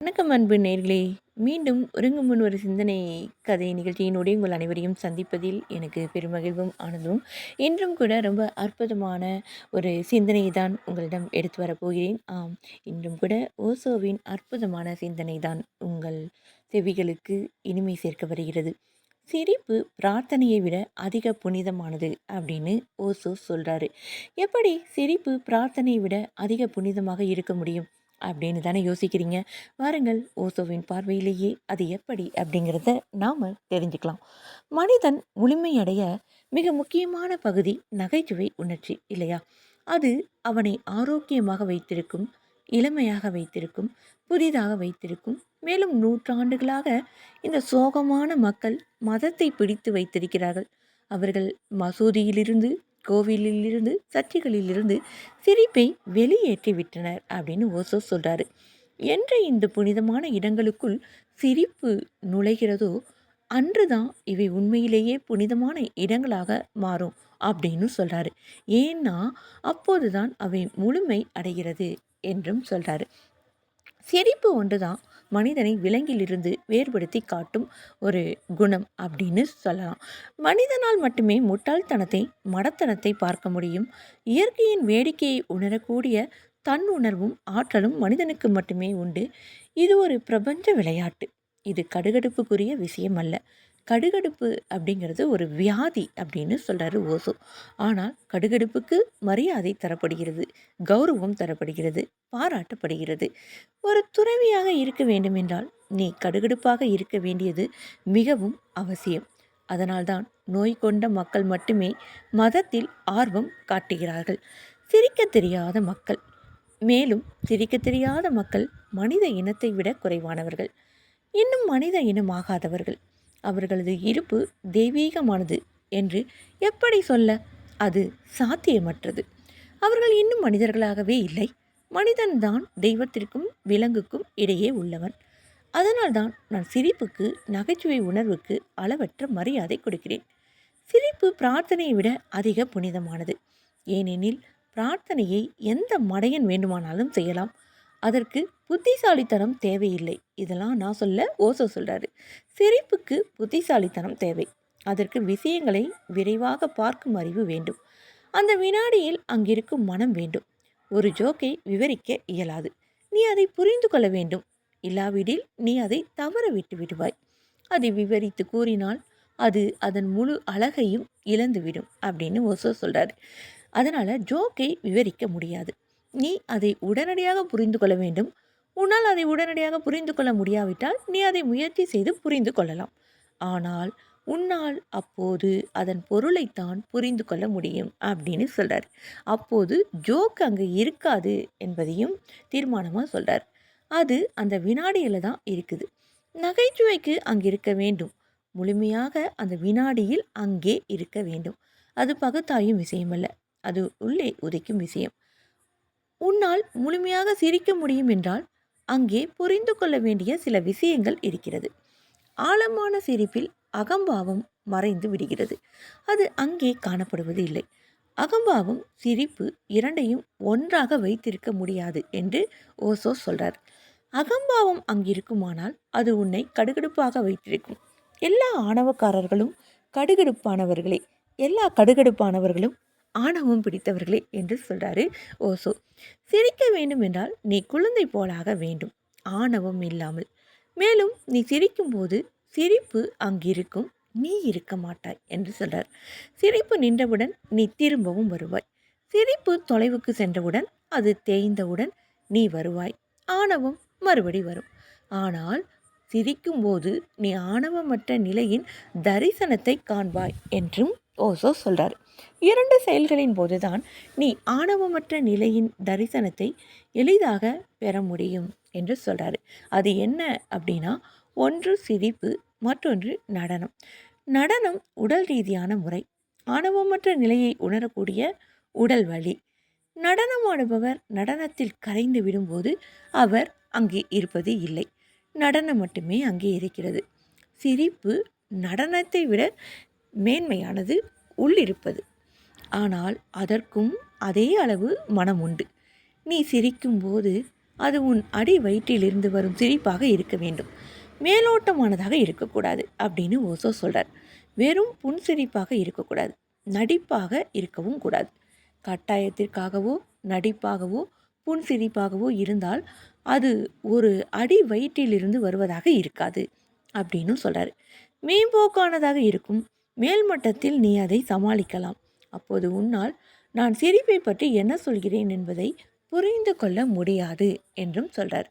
வணக்கம் அன்பு நேர்களே. மீண்டும் ஒருங்கு முன் ஒரு சிந்தனை கதை நிகழ்ச்சியினுடைய உங்கள் அனைவரையும் சந்திப்பதில் எனக்கு பெருமகிழ்வும் ஆனதும் இன்றும் கூட ரொம்ப அற்புதமான ஒரு சிந்தனையை தான் உங்களிடம் எடுத்து வரப்போகிறேன். ஆம் இன்றும் கூட ஓசோவின் அற்புதமான சிந்தனை தான் உங்கள் செவிகளுக்கு இனிமை சேர்க்க வருகிறது. சிரிப்பு பிரார்த்தனையை விட அதிக புனிதமானது அப்படின்னு ஓசோ சொல்கிறாரு எப்படி சிரிப்பு பிரார்த்தனையை விட அதிக புனிதமாக இருக்க முடியும்? அப்படின்னு தானே யோசிக்கிறீங்க? வாருங்கள் ஓசோவின் பார்வையிலேயே அது எப்படி அப்படிங்கிறத நாம் தெரிஞ்சுக்கலாம். மனிதன் முழுமையடைய மிக முக்கியமான பகுதி நகைச்சுவை உணர்ச்சி இல்லையா? அது அவனை ஆரோக்கியமாக வைத்திருக்கும் இளமையாக வைத்திருக்கும் புதிதாக வைத்திருக்கும். மேலும் நூற்றாண்டுகளாக இந்த சோகமான மக்கள் மதத்தை பிடித்து வைத்திருக்கிறார்கள். அவர்கள் மசூதியிலிருந்து கோவிலிலிருந்து சர்ச்சைகளிலிருந்து சிரிப்பை வெளியேற்றி விட்டனர் அப்படின்னு ஓசோ சொல்கிறாரு என்ற இந்த புனிதமான இடங்களுக்குள் சிரிப்பு நுழைகிறதோ அன்றுதான் இவை உண்மையிலேயே புனிதமான இடங்களாக மாறும் அப்படின்னு சொல்கிறாரு ஏன்னா அப்போதுதான் அவை முழுமை அடைகிறது என்றும் சொல்கிறாரு சிரிப்பு ஒன்று தான் மனிதனை விலங்கிலிருந்து வேறுபடுத்தி காட்டும் ஒரு குணம் அப்படின்னு சொல்லலாம். மனிதனால் மட்டுமே முட்டாள்தனத்தை மடத்தனத்தை பார்க்க முடியும். இயற்கையின் வேடிக்கையை உணரக்கூடிய தன்னுணர்வும் ஆற்றலும் மனிதனுக்கு மட்டுமே உண்டு. இது ஒரு பிரபஞ்ச விளையாட்டு. இது கடுகடுப்புக்குரிய விஷயம் அல்ல. கடுகடுப்பு அப்படிங்கிறது ஒரு வியாதி அப்படின்னு சொல்கிறாரு ஓசோ. ஆனால் கடுகடுப்புக்கு மரியாதை தரப்படுகிறது கௌரவம் தரப்படுகிறது பாராட்டப்படுகிறது. ஒரு துறவியாக இருக்க வேண்டுமென்றால் நீ கடுகடுப்பாக இருக்க வேண்டியது மிகவும் அவசியம். அதனால்தான் நோய் கொண்ட மக்கள் மட்டுமே மதத்தில் ஆர்வம் காட்டுகிறார்கள். சிரிக்க தெரியாத மக்கள். மேலும் சிரிக்க தெரியாத மக்கள் மனித இனத்தை விட குறைவானவர்கள். இன்னும் மனித இனமாகாதவர்கள் அவர்களது இருப்பு தெய்வீகமானது என்று எப்படி சொல்ல? அது சாத்தியமற்றது. அவர்கள் இன்னும் மனிதர்களாகவே இல்லை. மனிதன்தான் தெய்வத்திற்கும் விலங்குக்கும் இடையே உள்ளவன். அதனால்தான் நான் சிரிப்புக்கு நகைச்சுவை உணர்வுக்கு அளவற்ற மரியாதை கொடுக்கிறேன். சிரிப்பு பிரார்த்தனையை விட அதிக புனிதமானது. ஏனெனில் பிரார்த்தனையை எந்த மடையன் வேண்டுமானாலும் செய்யலாம். அதற்கு புத்திசாலித்தனம் தேவையில்லை. இதெல்லாம் நான் சொல்ல ஓசோ சொல்கிறாரு சிரிப்புக்கு புத்திசாலித்தனம் தேவை. அதற்கு விஷயங்களை விரைவாக பார்க்கும் அறிவு வேண்டும். அந்த வினாடியில் அங்கிருக்கும் மனம் வேண்டும். ஒரு ஜோக்கை விவரிக்க இயலாது. நீ அதை புரிந்து கொள்ள வேண்டும். இல்லாவிடில் நீ அதை தவற விட்டு விடுவாய். அதை விவரித்து கூறினால் அது அதன் முழு அழகையும் இழந்துவிடும் அப்படின்னு ஓசோ சொல்கிறாரு அதனால் ஜோக்கை விவரிக்க முடியாது. நீ அதை உடனடியாக புரிந்து கொள்ள வேண்டும். உன்னால் அதை உடனடியாக புரிந்து கொள்ள முடியாவிட்டால் நீ அதை முயற்சி செய்து புரிந்து கொள்ளலாம். ஆனால் உன்னால் அப்போது அதன் பொருளைத்தான் புரிந்து கொள்ள முடியும் அப்படின்னு சொல்கிறார் அப்போது ஜோக் அங்கே இருக்காது என்பதையும் தீர்மானமாக சொல்கிறார் அது அந்த வினாடியில் தான் இருக்குது. நகைச்சுவைக்கு அங்கே இருக்க வேண்டும். முழுமையாக அந்த வினாடியில் அங்கே இருக்க வேண்டும். அது பகுத்தாயும் விஷயமல்ல. அது உள்ளே உதைக்கும் விஷயம். உன்னால் முழுமையாக சிரிக்க முடியும் என்றால் அங்கே புரிந்து கொள்ள வேண்டிய சில விஷயங்கள் இருக்கிறது. ஆழமான சிரிப்பில் அகம்பாவம் மறைந்து விடுகிறது. அது அங்கே காணப்படுவது இல்லை. அகம்பாவம் சிரிப்பு இரண்டையும் ஒன்றாக வைத்திருக்க முடியாது என்று ஓசோ சொல்றார். அகம்பாவம் அங்கிருக்குமானால் அது உன்னை கடுகடுப்பாக வைத்திருக்கும். எல்லா ஆணவக்காரர்களும் கடுகடுப்பானவர்களே. எல்லா கடுகடுப்பானவர்களும் ஆணவம் பிடித்தவர்களே என்று சொல்கிறாரு ஓசோ. சிரிக்க வேண்டும் என்றால் நீ குழந்தை போலாக வேண்டும். ஆணவம் இல்லாமல். மேலும் நீ சிரிக்கும்போது சிரிப்பு அங்கிருக்கும். நீ இருக்க மாட்டாய் என்று சொல்கிறார் சிரிப்பு நின்றவுடன் நீ திரும்பவும் வருவாய். சிரிப்பு தொலைவுக்கு சென்றவுடன் அது தேய்ந்தவுடன் நீ வருவாய். ஆணவம் மறுபடி வரும். ஆனால் சிரிக்கும்போது நீ ஆணவமற்ற நிலையின் தரிசனத்தை காண்பாய் என்றும் ஓசோ சொல்கிறார் இரண்டு செயல்களின் போதுதான் நீ ஆணவமற்ற நிலையின் தரிசனத்தை எளிதாக பெற முடியும் என்று சொல்கிறாரு அது என்ன அப்படின்னா ஒன்று சிரிப்பு மற்றொன்று நடனம். நடனம் உடல் ரீதியான முறை. ஆணவமற்ற நிலையை உணரக்கூடிய உடல் வழி நடனமாடுபவர் நடனத்தில் கரைந்து விடும்போது அவர் அங்கே இருப்பது இல்லை. நடனம் மட்டுமே அங்கே இருக்கிறது. சிரிப்பு நடனத்தை விட மேன்மையானது உள்ளிருப்பது. ஆனால் அதற்கும் அதே அளவு மனம் உண்டு நீ சிரிக்கும்போது அது உன் அடி வயிற்றிலிருந்து வரும் சிரிப்பாக இருக்க வேண்டும். மேலோட்டமானதாக இருக்கக்கூடாது அப்படின்னு ஓசோ சொல்கிறார் வெறும் புன்சிரிப்பாக இருக்கக்கூடாது. நடிப்பாக இருக்கவும் கூடாது. கட்டாயத்திற்காகவோ நடிப்பாகவோ புன்சிரிப்பாகவோ இருந்தால் அது ஒரு அடி வயிற்றிலிருந்து வருவதாக இருக்காது அப்படின்னு சொல்கிறார் மேம்போக்கானதாக இருக்கும் மேல்மட்டத்தில் நீ அதை சமாளிக்கலாம். அப்போது உன்னால் நான் சிரிப்பை பற்றி என்ன சொல்கிறேன் என்பதை புரிந்து கொள்ள முடியாது என்றும் சொல்கிறார்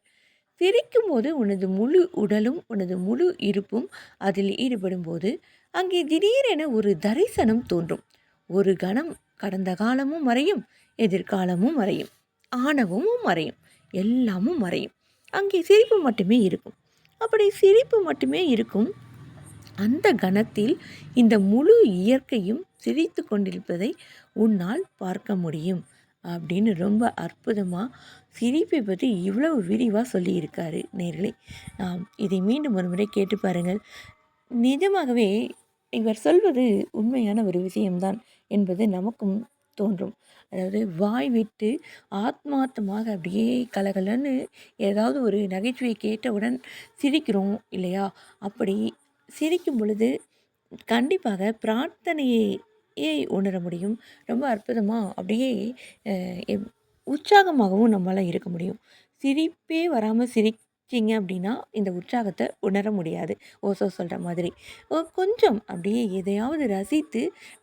சிரிக்கும்போது உனது முழு உடலும் உனது முழு இருப்பும் அதில் ஈடுபடும் போது அங்கே திடீரென ஒரு தரிசனம் தோன்றும். ஒரு கணம் கடந்த காலமும் மறையும் எதிர்காலமும் மறையும் ஆணவமும் மறையும் எல்லாமும் மறையும். அங்கே சிரிப்பு மட்டுமே இருக்கும். அப்படி சிரிப்பு மட்டுமே இருக்கும் அந்த கணத்தில் இந்த முழு இயற்கையும் சிரித்து கொண்டிருப்பதை உன்னால் பார்க்க முடியும் அப்படின்னு ரொம்ப அற்புதமாக சிரிப்பை பற்றி இவ்வளவு விரிவாக சொல்லியிருக்காரு நேர்களே நாம் இதை மீண்டும் ஒரு முறை கேட்டு பாருங்கள். நிஜமாகவே இவர் சொல்வது உண்மையான ஒரு விஷயம்தான் என்பது நமக்கும் தோன்றும். அதாவது வாய் விட்டு ஆத்மார்த்தமாக அப்படியே கலகலன்னு ஏதாவது ஒரு நகைச்சுவையை கேட்டவுடன் சிரிக்கிறோம் இல்லையா? அப்படி சிரிக்கும் பொழுது கண்டிப்பாக பிரார்த்தனையை உணர முடியும். ரொம்ப அற்புதமாக அப்படியே உற்சாகமாகவும் நம்மளால் இருக்க முடியும். சிரிப்பே வராமல் சிரிச்சிங்க அப்படின்னா இந்த உற்சாகத்தை உணர முடியாது. ஓசோ சொல்கிற மாதிரி. கொஞ்சம் அப்படியே எதையாவது ரசித்து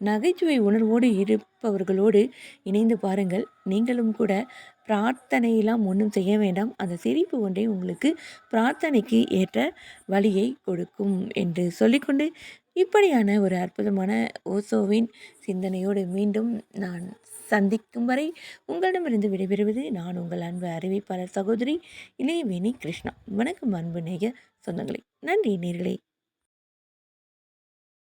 நகைச்சுவை உணர்வோடு இருப்பவர்களோடு இணைந்து பாருங்கள். நீங்களும் கூட பிரார்த்தனையெல்லாம் ஒன்றும் செய்ய வேண்டாம். அந்த சிரிப்பு ஒன்றே உங்களுக்கு பிரார்த்தனைக்கு ஏற்ற வழியை கொடுக்கும் என்று சொல்லிக்கொண்டு இப்படியான ஒரு அற்புதமான ஓசோவின் சிந்தனையோடு மீண்டும் நான் சந்திக்கும் வரை உங்களிடமிருந்து விடைபெறுவது நான் உங்கள் அன்பு அறிவிப்பாளர் சகோதரி இளையவேணி கிருஷ்ணா. வணக்கம் அன்பு நேய சொந்தங்களே. நன்றி நேர்களே.